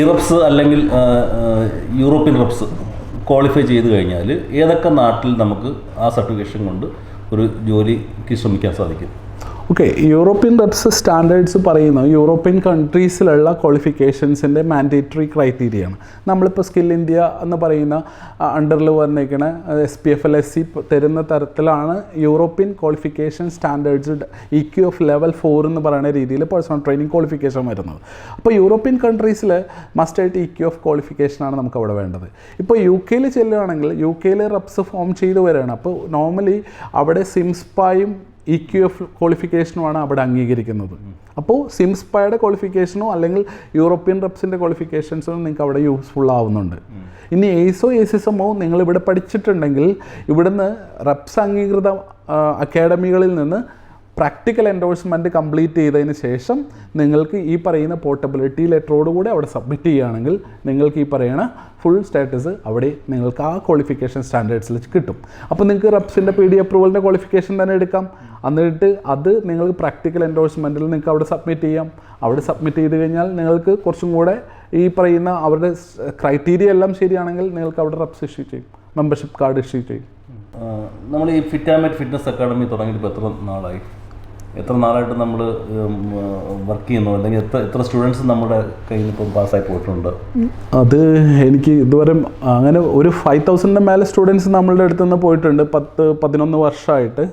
ഇറപ്സ് അല്ലെങ്കിൽ European reps qualify ചെയ്ത് കഴിഞ്ഞാൽ ഏതൊക്കെ നാട്ടിൽ നമുക്ക് ആ സർട്ടിഫിക്കേഷൻ കൊണ്ട് ഒരു ജോലിക്ക് ശ്രമിക്കാൻ സാധിക്കും? ഓക്കെ യൂറോപ്യൻ റെപ്സ് സ്റ്റാൻഡേർഡ്സ് പറയുന്നത് യൂറോപ്യൻ കൺട്രീസിലുള്ള ക്വാളിഫിക്കേഷൻസിന്റെ മാൻഡേറ്ററി ക്രൈറ്റീരിയ ആണ്. നമ്മളിപ്പോൾ സ്കിൽ ഇന്ത്യ എന്ന് പറയുന്ന അണ്ടറിൽ വന്നേക്കണ S P F L S C തരുന്ന തരത്തിലാണ് European qualification standards E Q of level four എന്ന് പറയുന്ന രീതിയിൽ പേഴ്സണൽ ട്രെയിനിങ് ക്വാളിഫിക്കേഷൻ വരുന്നത്. അപ്പോൾ യൂറോപ്യൻ കൺട്രീസിൽ മസ്റ്റായിട്ട് ഇ ക്യു ഓഫ് ക്വാളിഫിക്കേഷനാണ് നമുക്ക് അവിടെ വേണ്ടത്. ഇപ്പോൾ യു കെയിൽ ചെല്ലുകയാണെങ്കിൽ യു കെയിൽ റെപ്സ് ഫോം ചെയ്ത് വരികയാണ് അപ്പോൾ നോർമലി അവിടെ സിംസ്പായും ഇ ക്യു എഫ് ക്വാളിഫിക്കേഷനുമാണ് അവിടെ അംഗീകരിക്കുന്നത്. അപ്പോൾ സിംസ്പയുടെ ക്വാളിഫിക്കേഷനോ അല്ലെങ്കിൽ യൂറോപ്യൻ റെപ്സിന്റെ ക്വാളിഫിക്കേഷൻസോ നിങ്ങൾക്ക് അവിടെ യൂസ്ഫുൾ ആവുന്നുണ്ട്. ഇനി എയ്സോ എസിസമോ നിങ്ങൾ ഇവിടെ പഠിച്ചിട്ടുണ്ടെങ്കിൽ ഇവിടുന്ന് റെപ്സ് അംഗീകൃത അക്കാഡമികളിൽ നിന്ന് പ്രാക്ടിക്കൽ എൻഡോഴ്സ്മെന്റ് കംപ്ലീറ്റ് ചെയ്തതിന് ശേഷം നിങ്ങൾക്ക് ഈ പറയുന്ന പോർട്ടബിലിറ്റി ലെറ്ററോട് കൂടെ അവിടെ സബ്മിറ്റ് ചെയ്യുകയാണെങ്കിൽ നിങ്ങൾക്ക് ഈ പറയുന്ന ഫുൾ സ്റ്റാറ്റസ് അവിടെ നിങ്ങൾക്ക് ആ ക്വാളിഫിക്കേഷൻ സ്റ്റാൻഡേർഡ്സിൽ കിട്ടും. അപ്പോൾ നിങ്ങൾക്ക് റെപ്സിന്റെ പി ഡി അപ്രൂവലിന്റെ ക്വാളിഫിക്കേഷൻ തന്നെ എടുക്കാം. എന്നിട്ട് അത് നിങ്ങൾക്ക് പ്രാക്ടിക്കൽ എൻഡോഴ്സ്മെന്റിൽ നിങ്ങൾക്ക് അവിടെ സബ്മിറ്റ് ചെയ്യാം. അവിടെ സബ്മിറ്റ് ചെയ്ത് കഴിഞ്ഞാൽ നിങ്ങൾക്ക് കുറച്ചും കൂടെ ഈ പറയുന്ന അവരുടെ ക്രൈറ്റീരിയ എല്ലാം ശരിയാണെങ്കിൽ നിങ്ങൾക്ക് അവിടെ റെപ്സ് ഇഷ്യൂ ചെയ്യും. മെമ്പർഷിപ്പ് കാർഡ് ഇഷ്യൂ ചെയ്യും. നമ്മൾ ഈ ഫിറ്റ് ആൻഡ് ഫിറ്റ്നസ് അക്കാഡമി തുടങ്ങിയിട്ട് എത്ര നാളായി? എത്ര നാളായിട്ട് നമ്മൾ വർക്ക് ചെയ്യുന്നു? അല്ലെങ്കിൽ എത്ര എത്ര സ്റ്റുഡൻസ് നമ്മുടെ കയ്യിൽ ഇപ്പം പാസ്സായി പോയിട്ടുണ്ട്? അത് എനിക്ക് ഇതുവരെ അങ്ങനെ ഒരു ഫൈവ് തൗസൻഡിന്റെ മേലെ സ്റ്റുഡൻസ് നമ്മളുടെ അടുത്ത് നിന്ന് പോയിട്ടുണ്ട്. പത്ത് പതിനൊന്ന് വർഷമായിട്ട്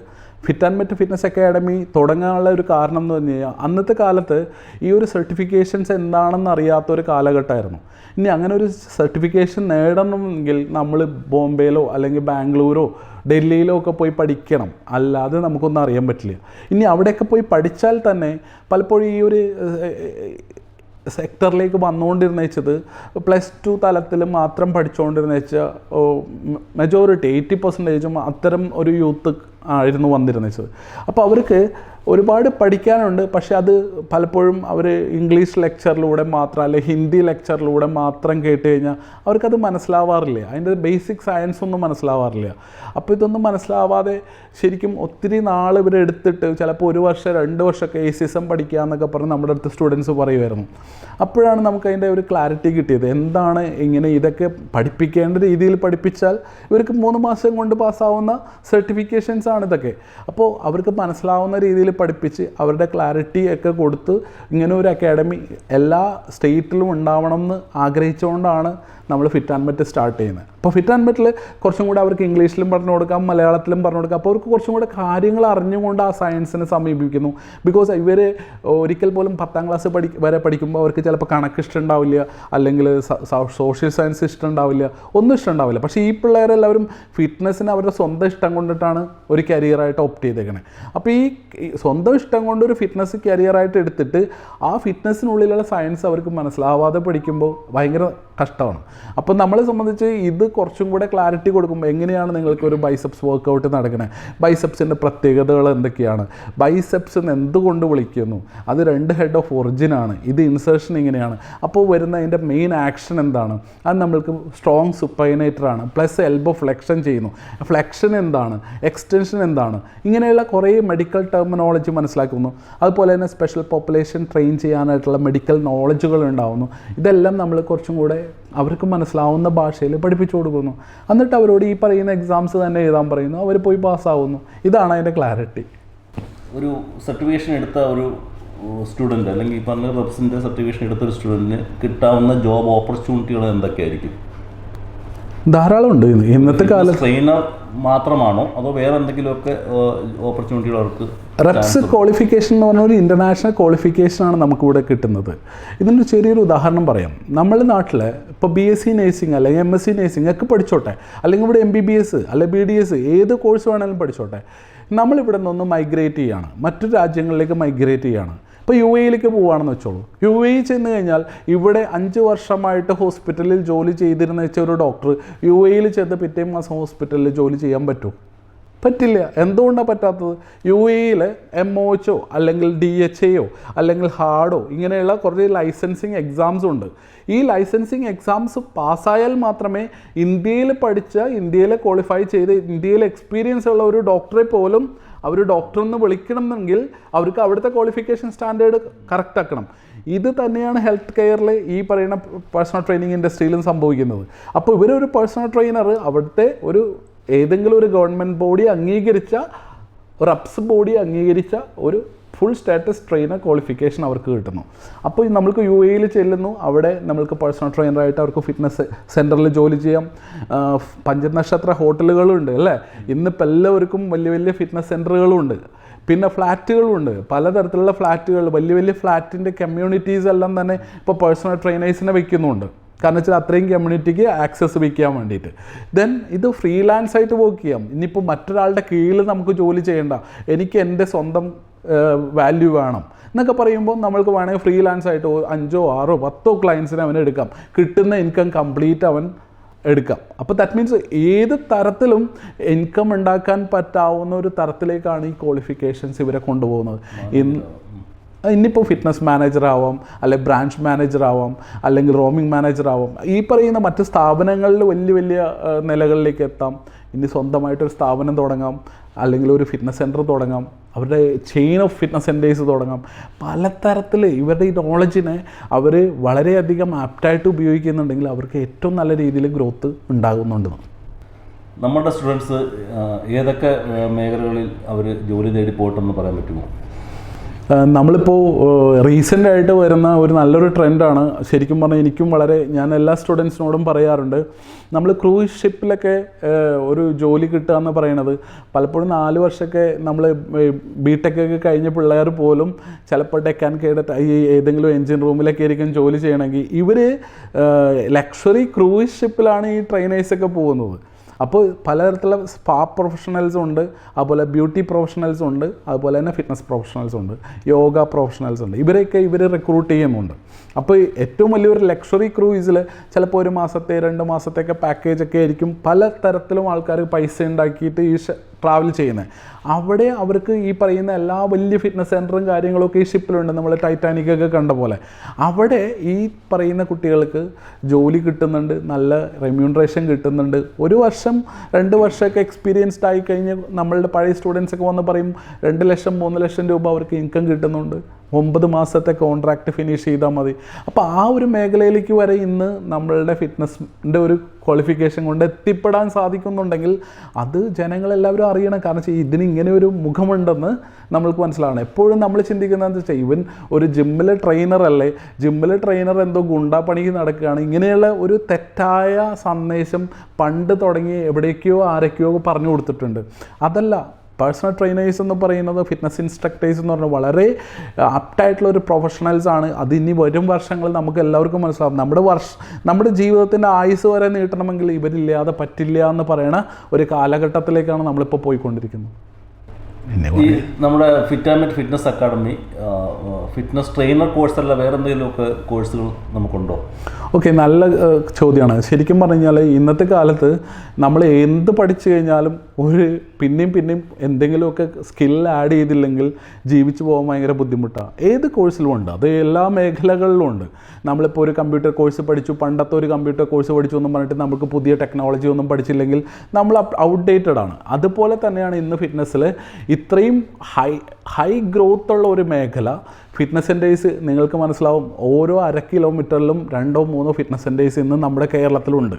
fit and met fitness academy തുടങ്ങാനുള്ള ഒരു കാരണം എന്ന് പറഞ്ഞു കഴിഞ്ഞാൽ അന്നത്തെ കാലത്ത് ഈ ഒരു സർട്ടിഫിക്കേഷൻസ് എന്താണെന്ന് അറിയാത്ത ഒരു കാലഘട്ടമായിരുന്നു. ഇനി അങ്ങനെ ഒരു സർട്ടിഫിക്കേഷൻ നേടണമെങ്കിൽ നമ്മൾ ബോംബെയിലോ അല്ലെങ്കിൽ ബാംഗ്ലൂരോ ഡൽഹിയിലോ ഒക്കെ പോയി പഠിക്കണം. അല്ലാതെ നമുക്കൊന്നും അറിയാൻ പറ്റില്ല. ഇനി അവിടെയൊക്കെ പോയി പഠിച്ചാൽ തന്നെ പലപ്പോഴും ഈ ഒരു സെക്ടറിലേക്ക് വന്നുകൊണ്ടിരുന്ന വെച്ചത് പ്ലസ് ടു തലത്തിൽ മാത്രം പഠിച്ചുകൊണ്ടിരുന്ന വെച്ചാൽ മെജോറിറ്റി എയ്റ്റി പെർസെന്റേജും അത്തരം ഒരു യൂത്ത് ആയിരുന്നു വന്നിരുന്ന വെച്ചത് അപ്പോൾ അവർക്ക് ഒരുപാട് പഠിക്കാനുണ്ട്. പക്ഷേ അത് പലപ്പോഴും അവർ ഇംഗ്ലീഷ് ലെക്ചറിലൂടെ മാത്രം അല്ലെങ്കിൽ ഹിന്ദി ലെക്ചറിലൂടെ മാത്രം കേട്ട് കഴിഞ്ഞാൽ അവർക്കത് മനസ്സിലാവാറില്ല. അതിന്റെ ബേസിക് സയൻസ് ഒന്നും മനസ്സിലാവാറില്ല. അപ്പോൾ ഇതൊന്നും മനസ്സിലാവാതെ ശരിക്കും ഒത്തിരി നാൾ ഇവർ എടുത്തിട്ട് ചിലപ്പോൾ ഒരു വർഷം രണ്ട് വർഷമൊക്കെ എ സി എം പഠിക്കുക എന്നൊക്കെ പറഞ്ഞ് നമ്മുടെ അടുത്ത് സ്റ്റുഡൻസ് പറയുമായിരുന്നു. അപ്പോഴാണ് നമുക്ക് അതിന്റെ ഒരു ക്ലാരിറ്റി കിട്ടിയത്. എന്താണ് ഇങ്ങനെ ഇതൊക്കെ പഠിപ്പിക്കേണ്ട രീതിയിൽ പഠിപ്പിച്ചാൽ ഇവർക്ക് മൂന്ന് മാസം കൊണ്ട് പാസ്സാവുന്ന സർട്ടിഫിക്കേഷൻസ് ആണ് ഇതൊക്കെ. അപ്പോൾ അവർക്ക് മനസ്സിലാവുന്ന രീതിയിൽ പഠിപ്പിച്ച് അവരുടെ ക്ലാരിറ്റി ഒക്കെ കൊടുത്ത് ഇങ്ങനെ ഒരു അക്കാഡമി എല്ലാ സ്റ്റേറ്റിലും ഉണ്ടാവണം എന്ന് ആഗ്രഹിച്ചുകൊണ്ടാണ് നമ്മൾ ഫിറ്റ് ആൻഡ് മെറ്റ് സ്റ്റാർട്ട് ചെയ്യുന്നത്. അപ്പോൾ ഫിറ്റ് ആൻഡ് മെറ്റിൽ കുറച്ചും കൂടെ അവർക്ക് ഇംഗ്ലീഷിലും പറഞ്ഞു കൊടുക്കാം മലയാളത്തിലും പറഞ്ഞു കൊടുക്കാം. അപ്പോൾ അവർക്ക് കുറച്ചും കൂടെ കാര്യങ്ങൾ അറിഞ്ഞുകൊണ്ട് ആ സയൻസിനെ സമീപിക്കുന്നു. ബിക്കോസ് ഇവർ ഒരിക്കൽ പോലും പത്താം ക്ലാസ് പഠി വരെ പഠിക്കുമ്പോൾ അവർക്ക് ചിലപ്പോൾ കണക്ക് ഇഷ്ടമുണ്ടാവില്ല അല്ലെങ്കിൽ സോഷ്യൽ സയൻസ് ഇഷ്ടമുണ്ടാവില്ല ഒന്നും ഇഷ്ടമുണ്ടാവില്ല പക്ഷേ ഈ പിള്ളേരെല്ലാവരും ഫിറ്റ്നസ്സിന് അവരുടെ സ്വന്തം ഇഷ്ടം കൊണ്ടിട്ടാണ് ഒരു കരിയറായിട്ട് ഓപ്റ്റ് ചെയ്തേക്കണേ. അപ്പോൾ ഈ സ്വന്തം ഇഷ്ടം കൊണ്ട് ഒരു ഫിറ്റ്നസ് കരിയറായിട്ട് എടുത്തിട്ട് ആ ഫിറ്റ്നസ്സിനുള്ളിലുള്ള സയൻസ് അവർക്ക് മനസ്സിലാവാതെ പഠിക്കുമ്പോൾ ഭയങ്കര കഷ്ടമാണ്. അപ്പം നമ്മളെ സംബന്ധിച്ച് ഇത് കുറച്ചും കൂടെ ക്ലാരിറ്റി കൊടുക്കുമ്പോൾ എങ്ങനെയാണ് നിങ്ങൾക്ക് ഒരു ബൈസെപ്സ് വർക്കൗട്ട് നടക്കണേ? ബൈസെപ്സിന്റെ പ്രത്യേകതകൾ എന്തൊക്കെയാണ്? ബൈസെപ്സ് എന്തുകൊണ്ട് വിളിക്കുന്നു? അത് രണ്ട് ഹെഡ് ഓഫ് ഒറിജിനാണ് ഇത് ഇൻസേർഷൻ ഇങ്ങനെയാണ്. അപ്പോൾ വരുന്ന അതിന്റെ മെയിൻ ആക്ഷൻ എന്താണ്? അത് നമ്മൾക്ക് സ്ട്രോങ് സുപ്പൈനേറ്റർ ആണ്. പ്ലസ് എൽബോ ഫ്ലെക്ഷൻ ചെയ്യുന്നു. ഫ്ലെക്ഷൻ എന്താണ്? എക്സ്റ്റൻഷൻ എന്താണ്? ഇങ്ങനെയുള്ള കുറേ മെഡിക്കൽ ടെർമിനോളജി മനസ്സിലാക്കുന്നു. അതുപോലെ തന്നെ സ്പെഷ്യൽ പോപ്പുലേഷൻ ട്രെയിൻ ചെയ്യാനായിട്ടുള്ള മെഡിക്കൽ നോളജുകൾ ഉണ്ടാവുന്നു. ഇതെല്ലാം നമ്മൾ കുറച്ചും കൂടെ അവർക്ക് മനസ്സിലാവുന്ന ഭാഷയിൽ പഠിപ്പിച്ചു കൊടുക്കുന്നു. എന്നിട്ട് അവരോട് ഈ പറയുന്ന എക്സാംസ് തന്നെ എഴുതാൻ പറയുന്നു. അവർ പോയി പാസ്സാവുന്നു. ഇതാണ് അതിന്റെ ക്ലാരിറ്റി ഒരു സർട്ടിഫിക്കേഷൻ എടുത്ത ഒരു സ്റ്റുഡന്റ് അല്ലെങ്കിൽ ഈ പറഞ്ഞ റെപ്സിന്റെ സർട്ടിഫിക്കേഷൻ എടുത്ത ഒരു സ്റ്റുഡന്റിന് കിട്ടാവുന്ന ജോബ് ഓപ്പർച്യൂണിറ്റികൾ എന്തൊക്കെയായിരിക്കും? ധാരാളം ഉണ്ട്. ഇന്നത്തെ കാലത്ത് ട്രെയിനർ മാത്രമാണോ? അതോ വേറെ എന്തെങ്കിലുമൊക്കെ ഓപ്പർച്യൂണിറ്റികൾ അവർക്ക് റെപ്സ് ക്വാളിഫിക്കേഷൻ എന്ന് പറഞ്ഞ ഒരു ഇന്റർനാഷണൽ ക്വാളിഫിക്കേഷനാണ് നമുക്കിവിടെ കിട്ടുന്നത്. ഇതിന്റെ ചെറിയൊരു ഉദാഹരണം പറയാം. നമ്മുടെ നാട്ടിൽ ഇപ്പോൾ ബി എസ് സി നേഴ്സിംഗ് അല്ലെങ്കിൽ എം എസ് സി നേഴ്സിംഗ് ഒക്കെ പഠിച്ചോട്ടെ. അല്ലെങ്കിൽ ഇവിടെ എം ബി ബി എസ് അല്ലെങ്കിൽ ബി ഡി എസ് ഏത് കോഴ്സ് വേണമെങ്കിലും പഠിച്ചോട്ടെ. നമ്മളിവിടെ നിന്നൊന്ന് മൈഗ്രേറ്റ് ചെയ്യാണ്. മറ്റു രാജ്യങ്ങളിലേക്ക് മൈഗ്രേറ്റ് ചെയ്യാണ്. ഇപ്പോൾ യു എയിലേക്ക് പോവുകയാണെന്ന് വെച്ചോളൂ. യു എ ചെന്ന് കഴിഞ്ഞാൽ ഇവിടെ അഞ്ച് വർഷമായിട്ട് ഹോസ്പിറ്റലിൽ ജോലി ചെയ്തിരുന്ന വെച്ച ഒരു ഡോക്ടർ യു എയിൽ ചെന്ന് പിറ്റേ മാസം ഹോസ്പിറ്റലിൽ ജോലി ചെയ്യാൻ പറ്റുമോ? പറ്റില്ല. എന്തുകൊണ്ടാണ് പറ്റാത്തത്? യു എയിൽ എം ഒ എച്ചോ അല്ലെങ്കിൽ ഡി എച്ച് എയോ അല്ലെങ്കിൽ ഹാർഡോ ഇങ്ങനെയുള്ള കുറേ ലൈസൻസിങ് എക്സാംസ് ഉണ്ട്. ഈ ലൈസൻസിങ് എക്സാംസ് പാസ്സായാൽ മാത്രമേ ഇന്ത്യയിൽ പഠിച്ച ഇന്ത്യയിൽ ക്വാളിഫൈ ചെയ്ത് ഇന്ത്യയിൽ എക്സ്പീരിയൻസ് ഉള്ള ഒരു ഡോക്ടറെ പോലും അവർ ഡോക്ടർ എന്ന് വിളിക്കണമെങ്കിൽ അവർക്ക് അവിടുത്തെ ക്വാളിഫിക്കേഷൻ സ്റ്റാൻഡേർഡ് കറക്റ്റ് ആക്കണം. ഇത് തന്നെയാണ് ഹെൽത്ത് കെയറിൽ ഈ പറയുന്ന പേഴ്സണൽ ട്രെയിനിങ് ഇൻഡസ്ട്രിയിലും സംഭവിക്കുന്നത്. അപ്പോൾ ഇവരൊരു പേഴ്സണൽ ട്രെയിനർ അവിടുത്തെ ഒരു ഏതെങ്കിലും ഒരു ഗവൺമെന്റ് ബോഡി അംഗീകരിച്ച ഒരു അപ്സ് ബോഡി അംഗീകരിച്ച ഒരു ഫുൾ സ്റ്റാറ്റസ് ട്രെയിനർ ക്വാളിഫിക്കേഷൻ അവർക്ക് കിട്ടുന്നു. അപ്പോൾ നമ്മൾക്ക് യു എയിൽ ചെല്ലുന്നു. അവിടെ നമ്മൾക്ക് പേഴ്സണൽ ട്രെയിനറായിട്ട് അവർക്ക് ഫിറ്റ്നസ് സെന്ററിൽ ജോലി ചെയ്യാം. പഞ്ചനക്ഷത്ര ഹോട്ടലുകളുണ്ട് അല്ലേ? ഇന്നിപ്പോൾ എല്ലാവർക്കും വലിയ വലിയ ഫിറ്റ്നസ് സെന്ററുകളുണ്ട് പിന്നെ ഫ്ലാറ്റുകളുണ്ട് പലതരത്തിലുള്ള ഫ്ലാറ്റുകൾ വലിയ വലിയ ഫ്ലാറ്റിന്റെ കമ്മ്യൂണിറ്റീസ് എല്ലാം തന്നെ ഇപ്പോൾ പേഴ്സണൽ ട്രെയിനേഴ്സിനെ വെക്കുന്നുണ്ട്. കാരണം വെച്ചാൽ അത്രയും കമ്മ്യൂണിറ്റിക്ക് ആക്സസ് വയ്ക്കാൻ വേണ്ടിയിട്ട്. ദെൻ ഇത് ഫ്രീലാൻസ് ആയിട്ട് വർക്ക് ചെയ്യാം. ഇനിയിപ്പോൾ മറ്റൊരാളുടെ കീഴിൽ നമുക്ക് ജോലി ചെയ്യേണ്ട. എനിക്ക് എന്റെ സ്വന്തം വാല്യൂ വേണം എന്നൊക്കെ പറയുമ്പോൾ നമ്മൾക്ക് വേണമെങ്കിൽ ഫ്രീലാൻസ് ആയിട്ട് അഞ്ചോ ആറോ പത്തോ ക്ലയൻസിനെ അവൻ എടുക്കാം. കിട്ടുന്ന ഇൻകം കംപ്ലീറ്റ് അവൻ എടുക്കാം. അപ്പോൾ ദാറ്റ് മീൻസ് ഏത് തരത്തിലും ഇൻകം ഉണ്ടാക്കാൻ പറ്റാവുന്ന ഒരു തരത്തിലേക്കാണ് ഈ ക്വാളിഫിക്കേഷൻസ് ഇവരെ കൊണ്ടുപോകുന്നത്. ഇന്ന് ഇന്നിപ്പോൾ ഫിറ്റ്നസ് മാനേജർ ആവാം അല്ലെങ്കിൽ ബ്രാഞ്ച് മാനേജർ ആവാം അല്ലെങ്കിൽ റോമിംഗ് മാനേജർ ആവാം. ഈ പറയുന്ന മറ്റ് സ്ഥാപനങ്ങളിൽ വലിയ വലിയ നിലകളിലേക്ക് എത്താം. ഇനി സ്വന്തമായിട്ടൊരു സ്ഥാപനം തുടങ്ങാം അല്ലെങ്കിൽ ഒരു ഫിറ്റ്നസ് സെന്റർ തുടങ്ങാം. അവരുടെ ചെയിൻ ഓഫ് ഫിറ്റ്നസ് സെന്റേഴ്സ് തുടങ്ങാം. പലതരത്തിൽ ഇവരുടെ ഈ നോളജിനെ അവർ വളരെയധികം ആപ്റ്റായിട്ട് ഉപയോഗിക്കുന്നുണ്ടെങ്കിൽ അവർക്ക് ഏറ്റവും നല്ല രീതിയിൽ ഗ്രോത്ത് ഉണ്ടാകുന്നുണ്ട്. നമ്മുടെ സ്റ്റുഡൻസ് ഏതൊക്കെ മേഖലകളിൽ അവർ ജോലി തേടി പോയിട്ടെന്ന് പറയാൻ പറ്റുമോ? നമ്മളിപ്പോൾ റീസെന്റ് ആയിട്ട് വരുന്ന ഒരു നല്ലൊരു ട്രെൻഡാണ് ശരിക്കും പറഞ്ഞാൽ എനിക്കും വളരെ ഞാൻ എല്ലാ സ്റ്റുഡൻസിനോടും പറയാറുണ്ട്. നമ്മൾ ക്രൂയിസ് ഷിപ്പിലൊക്കെ ഒരു ജോലി കിട്ടുക എന്ന് പറയണത് പലപ്പോഴും നാല് വർഷമൊക്കെ നമ്മൾ ബി ടെക് ഒക്കെ കഴിഞ്ഞ പിള്ളേർ പോലും ചിലപ്പോൾ ഡെക്കാൻ കേഡറ്റ് ഈ ഏതെങ്കിലും എൻജിൻ റൂമിലൊക്കെ ആയിരിക്കും ജോലി ചെയ്യണമെങ്കിൽ ഇവർ ലക്ഷറി ക്രൂയിസ് ഷിപ്പിലാണ് ഈ ട്രെയിനേഴ്സൊക്കെ പോകുന്നത്. അപ്പോൾ പലതരത്തിലുള്ള സ്പാ പ്രൊഫഷണൽസും ഉണ്ട് അതുപോലെ ബ്യൂട്ടി പ്രൊഫഷണൽസും ഉണ്ട് അതുപോലെ തന്നെ ഫിറ്റ്നസ് പ്രൊഫഷണൽസും ഉണ്ട് യോഗ പ്രൊഫഷണൽസ് ഉണ്ട്. ഇവരെയൊക്കെ ഇവർ റിക്രൂട്ട് ചെയ്യുന്നുണ്ട്. അപ്പോൾ ഏറ്റവും വലിയൊരു ലക്ഷറി ക്രൂയിസിൽ ചിലപ്പോൾ ഒരു മാസത്തെ രണ്ട് മാസത്തെയൊക്കെ പാക്കേജ് ഒക്കെ ആയിരിക്കും പല തരത്തിലും ആൾക്കാർ പൈസ ഉണ്ടാക്കിയിട്ട് ഈ ട്രാവൽ ചെയ്യുന്നത്. അവിടെ അവർക്ക് ഈ പറയുന്ന എല്ലാ വലിയ ഫിറ്റ്നസ് സെന്ററും കാര്യങ്ങളൊക്കെ ഈ ഷിപ്പിലുണ്ട് നമ്മൾ ടൈറ്റാനിക് ഒക്കെ കണ്ട പോലെ. അവിടെ ഈ പറയുന്ന കുട്ടികൾക്ക് ജോലി കിട്ടുന്നുണ്ട് നല്ല റെമ്യൂണറേഷൻ കിട്ടുന്നുണ്ട്. ഒരു വർഷം രണ്ട് വർഷമൊക്കെ എക്സ്പീരിയൻസ്ഡ് ആയി കഴിഞ്ഞ് നമ്മളുടെ പഴയ സ്റ്റുഡൻസ് ഒക്കെ വന്ന് പറയും രണ്ട് ലക്ഷം മൂന്ന് ലക്ഷം രൂപ അവർക്ക് ഇൻകം കിട്ടുന്നുണ്ട്. ഒമ്പത് മാസത്തെ കോൺട്രാക്റ്റ് ഫിനിഷ് ചെയ്താൽ മതി. അപ്പോൾ ആ ഒരു മേഖലയിലേക്ക് വരെ ഇന്ന് നമ്മളുടെ ഫിറ്റ്നസിന്റെ ഒരു ക്വാളിഫിക്കേഷൻ കൊണ്ട് എത്തിപ്പെടാൻ സാധിക്കുന്നുണ്ടെങ്കിൽ അത് ജനങ്ങളെല്ലാവരും അറിയണം. കാരണം വെച്ചാൽ ഇതിന് ഇങ്ങനെ ഒരു മുഖമുണ്ടെന്ന് നമ്മൾക്ക് മനസ്സിലാവണം. എപ്പോഴും നമ്മൾ ചിന്തിക്കുന്നതെന്ന് വെച്ചാൽ ഇവൻ ഒരു ജിമ്മിലെ ട്രെയിനർ അല്ലേ ജിമ്മിലെ ട്രെയിനർ എന്തോ ഗുണ്ടാ പണിക്ക് നടക്കുകയാണ്. ഇങ്ങനെയുള്ള ഒരു തെറ്റായ സന്ദേശം പണ്ട് തുടങ്ങി എവിടേക്കോ ആരൊക്കെയോ പറഞ്ഞു കൊടുത്തിട്ടുണ്ട്. അതല്ല പേഴ്സണൽ ട്രെയിനേഴ്സ് എന്ന് പറയുന്നത് ഫിറ്റ്നസ് ഇൻസ്ട്രക്ടേഴ്സ് എന്ന് പറഞ്ഞാൽ വളരെ ആപ്റ്റായിട്ടുള്ള ഒരു പ്രൊഫഷണൽസ് ആണ്. അത് ഇനി വരും വർഷങ്ങളിൽ നമുക്ക് എല്ലാവർക്കും മനസ്സിലാവും. നമ്മുടെ വർഷ നമ്മുടെ ജീവിതത്തിന്റെ ആയുസ് വരെ നീട്ടണമെങ്കിൽ ഇവരില്ലാതെ പറ്റില്ല എന്ന് പറയുന്ന ഒരു കാലഘട്ടത്തിലേക്കാണ് നമ്മളിപ്പോൾ പോയിക്കൊണ്ടിരിക്കുന്നത്. ഈ നമ്മുടെ fit and met fitness academy fitness trainer course അല്ല വേറെ എന്തെങ്കിലുമൊക്കെ കോഴ്സുകൾ നമുക്കുണ്ടോ? ഓക്കെ നല്ല ചോദ്യമാണ്. ശരിക്കും പറഞ്ഞു കഴിഞ്ഞാൽ ഇന്നത്തെ കാലത്ത് നമ്മൾ എന്ത് പഠിച്ചു കഴിഞ്ഞാലും ഒരു പിന്നെയും പിന്നെയും എന്തെങ്കിലുമൊക്കെ സ്കിൽ ആഡ് ചെയ്തില്ലെങ്കിൽ ജീവിച്ചു പോകാൻ ഭയങ്കര ബുദ്ധിമുട്ടാണ്. ഏത് കോഴ്സിലും ഉണ്ട്. അത് എല്ലാ മേഖലകളിലും ഉണ്ട്. നമ്മളിപ്പോൾ ഒരു കമ്പ്യൂട്ടർ കോഴ്സ് പഠിച്ചു പണ്ടത്തെ ഒരു കമ്പ്യൂട്ടർ കോഴ്സ് പഠിച്ചു എന്നും പറഞ്ഞിട്ട് നമുക്ക് പുതിയ ടെക്നോളജി ഒന്നും പഠിച്ചില്ലെങ്കിൽ നമ്മൾ ഔട്ട്ഡേറ്റഡ് ആണ്. അതുപോലെ തന്നെയാണ് ഇന്ന് ഫിറ്റ്നസ്സിൽ ഇത്രയും ഹൈ ഹൈ ഗ്രോത്ത് ഉള്ള ഒരു മേഖല ഫിറ്റ്നസ് സെന്റേഴ്സ് നിങ്ങൾക്ക് മനസ്സിലാവും. ഓരോ അര കിലോമീറ്ററിലും രണ്ടോ മൂന്നോ ഫിറ്റ്നസ് സെന്റേഴ്സ് ഇന്ന് നമ്മുടെ കേരളത്തിലുണ്ട്.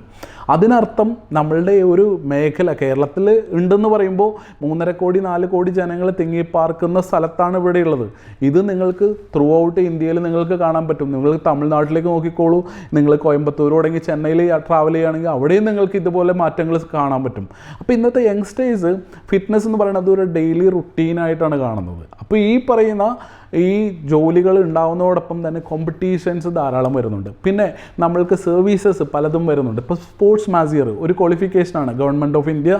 അതിനർത്ഥം നമ്മളുടെ ഒരു മേഖല കേരളത്തിൽ ഉണ്ടെന്ന് പറയുമ്പോൾ മൂന്നര കോടി നാല് കോടി ജനങ്ങൾ തിങ്ങിപ്പാർക്കുന്ന സ്ഥലത്താണ് ഇവിടെ ഉള്ളത്. ഇത് നിങ്ങൾക്ക് ത്രൂ ഔട്ട് ഇന്ത്യയിൽ നിങ്ങൾക്ക് കാണാൻ പറ്റും. നിങ്ങൾ തമിഴ്നാട്ടിലേക്ക് നോക്കിക്കോളൂ. നിങ്ങൾ കോയമ്പത്തൂർ തുടങ്ങി ചെന്നൈയിൽ ട്രാവൽ ചെയ്യുകയാണെങ്കിൽ അവിടെയും നിങ്ങൾക്ക് ഇതുപോലെ മാറ്റങ്ങൾ കാണാൻ പറ്റും. അപ്പോൾ ഇന്നത്തെ യങ്സ്റ്റേഴ്സ് ഫിറ്റ്നസ് എന്ന് പറയുന്നത് ഒരു ഡെയിലി റുട്ടീനായിട്ടാണ് കാണുന്നത്. അപ്പോൾ ഈ പറയുന്ന ഈ ജോലികൾ ഉണ്ടാവുന്നതോടൊപ്പം തന്നെ കോമ്പറ്റീഷൻസ് ധാരാളം വരുന്നുണ്ട്. പിന്നെ നമ്മൾക്ക് സർവീസസ് പലതും വരുന്നുണ്ട്. ഇപ്പോൾ സ്പോർട്സ് മാസിയർ ഒരു ക്വാളിഫിക്കേഷനാണ് ഗവൺമെന്റ് ഓഫ് ഇന്ത്യ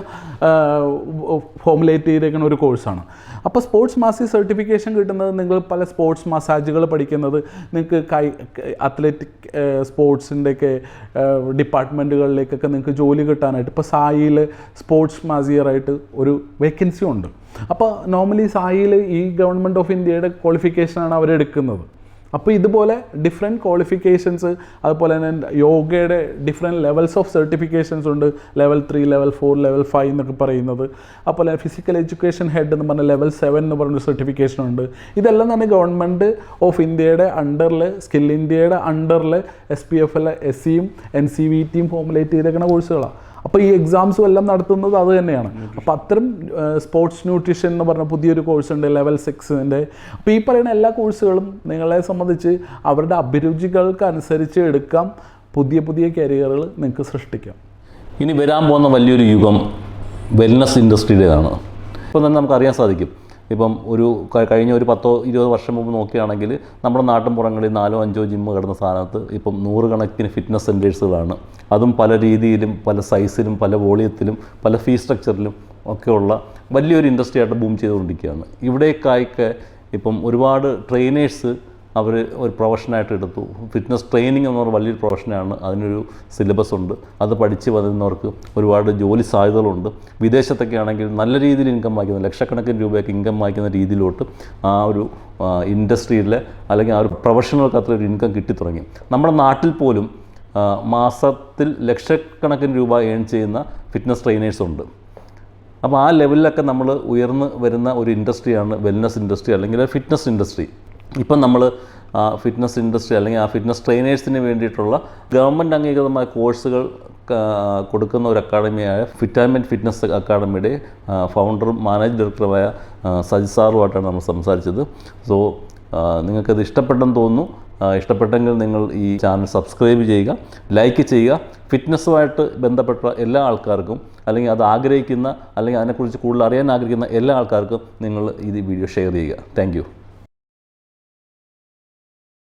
ഫോമുലേറ്റ് ചെയ്തേക്കുന്ന ഒരു കോഴ്സാണ് അപ്പോൾ സ്പോർട്സ് മാസി സർട്ടിഫിക്കേഷൻ കിട്ടുന്നത് നിങ്ങൾ പല സ്പോർട്സ് മസാജുകൾ പഠിക്കുന്നത്. നിങ്ങൾക്ക് കൈ അത്ലറ്റിക് സ്പോർട്സിന്റെയൊക്കെ ഡിപ്പാർട്ട്മെന്റുകളിലേക്കൊക്കെ നിങ്ങൾക്ക് ജോലി കിട്ടാനായിട്ട് ഇപ്പോൾ സായിയിൽ സ്പോർട്സ് മാസിയറായിട്ട് ഒരു വേക്കൻസി ഉണ്ട്. അപ്പോൾ നോർമലി സായിയിൽ ഈ ഗവൺമെന്റ് ഓഫ് ഇന്ത്യയുടെ ക്വാളിഫിക്കേഷനാണ് അവരെടുക്കുന്നത്. അപ്പോൾ ഇതുപോലെ ഡിഫറെന്റ് ക്വാളിഫിക്കേഷൻസ് അതുപോലെ തന്നെ യോഗയുടെ ഡിഫറെന്റ് ലെവൽസ് ഓഫ് സർട്ടിഫിക്കേഷൻസ് ഉണ്ട്. Level three level four level five എന്നൊക്കെ പറയുന്നത്. അതുപോലെ ഫിസിക്കൽ എഡ്യൂക്കേഷൻ ഹെഡ് എന്ന് പറഞ്ഞ ലെവൽ സെവൻ എന്ന് പറഞ്ഞ സർട്ടിഫിക്കേഷൻ ഉണ്ട്. ഇതെല്ലാം തന്നെ ഗവൺമെന്റ് ഓഫ് ഇന്ത്യയുടെ അണ്ടറിൽ സ്കിൽ ഇന്ത്യയുടെ അണ്ടറിൽ S P F L S സിയും എൻ സി വി ടിയും ഫോമുലേറ്റ് ചെയ്തേക്കുന്ന കോഴ്സുകളാണ് അപ്പോൾ ഈ എക്സാംസും എല്ലാം നടത്തുന്നത് അത് തന്നെയാണ്. അപ്പോൾ അത്തരം സ്പോർട്സ് ന്യൂട്രീഷൻ എന്ന് പറഞ്ഞ പുതിയൊരു കോഴ്സ് ഉണ്ട് ലെവൽ സിക്സിന്റെ അപ്പോൾ ഈ പറയുന്ന എല്ലാ കോഴ്സുകളും നിങ്ങളെ സംബന്ധിച്ച് അവരുടെ അഭിരുചികൾക്ക് അനുസരിച്ച് എടുക്കാം. പുതിയ പുതിയ കരിയറുകൾ നിങ്ങൾക്ക് സൃഷ്ടിക്കാം. ഇനി വരാൻ പോകുന്ന വലിയൊരു യുഗം വെൽനസ് ഇൻഡസ്ട്രിയുടേതാണ് ഇപ്പോൾ തന്നെ നമുക്കറിയാൻ സാധിക്കും. ഇപ്പം ഒരു കഴിഞ്ഞ ഒരു പത്തോ ഇരുപത് വർഷം മുമ്പ് നോക്കുകയാണെങ്കിൽ നമ്മുടെ നാട്ടിൻ പുറങ്ങളിൽ നാലോ അഞ്ചോ ജിമ്മ് കിടന്ന സ്ഥാനത്ത് ഇപ്പം നൂറുകണക്കിന് ഫിറ്റ്നസ് സെന്റേഴ്സുകളാണ് അതും പല രീതിയിലും പല സൈസിലും പല വോളിയത്തിലും പല ഫീ സ്ട്രക്ചറിലും ഒക്കെയുള്ള വലിയൊരു ഇൻഡസ്ട്രി ആയിട്ട് ബൂം ചെയ്തുകൊണ്ടിരിക്കുകയാണ്. ഇവിടേക്കായിക്കെ ഇപ്പം ഒരുപാട് ട്രെയിനേഴ്സ് അവർ ഒരു പ്രൊഫഷനായിട്ട് എടുത്തു. ഫിറ്റ്നസ് ട്രെയിനിങ് എന്ന് പറഞ്ഞ വലിയൊരു പ്രൊഫഷനാണ്. അതിനൊരു സിലബസ് ഉണ്ട്. അത് പഠിച്ച് വരുന്നവർക്ക് ഒരുപാട് ജോലി സാധ്യതകളുണ്ട്. വിദേശത്തൊക്കെ ആണെങ്കിൽ നല്ല രീതിയിൽ ഇൻകം വായിക്കുന്ന ലക്ഷക്കണക്കിന് രൂപയൊക്കെ ഇൻകം വായിക്കുന്ന രീതിയിലോട്ട് ആ ഒരു ഇൻഡസ്ട്രിയിലെ അല്ലെങ്കിൽ ആ ഒരു പ്രൊഫഷണൽക്ക് അത്ര ഒരു ഇൻകം കിട്ടിത്തുടങ്ങി നമ്മുടെ നാട്ടിൽ പോലും മാസത്തിൽ ലക്ഷക്കണക്കിന് രൂപ ഏൺ ചെയ്യുന്ന ഫിറ്റ്നസ് ട്രെയിനേഴ്സ് ഉണ്ട്. അപ്പോൾ ആ ലെവലിലൊക്കെ നമ്മൾ ഉയർന്ന് വരുന്ന ഒരു ഇൻഡസ്ട്രിയാണ് വെൽനസ് ഇൻഡസ്ട്രി അല്ലെങ്കിൽ ഫിറ്റ്നസ് ഇൻഡസ്ട്രി ഇപ്പം നമ്മൾ ഫിറ്റ്നസ് ഇൻഡസ്ട്രി അല്ലെങ്കിൽ ആ ഫിറ്റ്നസ് ട്രെയിനേഴ്സിന് വേണ്ടിയിട്ടുള്ള ഗവൺമെന്റ് അംഗീകൃതമായ കോഴ്സുകൾ കൊടുക്കുന്ന ഒരു അക്കാഡമിയായ ഫിറ്റാമിൻ ഫിറ്റ്നസ് അക്കാഡമിയുടെ ഫൗണ്ടറും മാനേജ് ഡയറക്ടറുമായ സജി സാറുമായിട്ടാണ് നമ്മൾ സംസാരിച്ചത്. സോ നിങ്ങൾക്കത് ഇഷ്ടപ്പെട്ടെന്ന് തോന്നുന്നു. ഇഷ്ടപ്പെട്ടെങ്കിൽ നിങ്ങൾ ഈ ചാനൽ സബ്സ്ക്രൈബ് ചെയ്യുക ലൈക്ക് ചെയ്യുക. ഫിറ്റ്നസ്സുമായിട്ട് ബന്ധപ്പെട്ട എല്ലാ ആൾക്കാർക്കും അല്ലെങ്കിൽ അത് ആഗ്രഹിക്കുന്ന അല്ലെങ്കിൽ അതിനെക്കുറിച്ച് കൂടുതൽ അറിയാൻ ആഗ്രഹിക്കുന്ന എല്ലാ ആൾക്കാർക്കും നിങ്ങൾ ഈ വീഡിയോ ഷെയർ ചെയ്യുക. താങ്ക്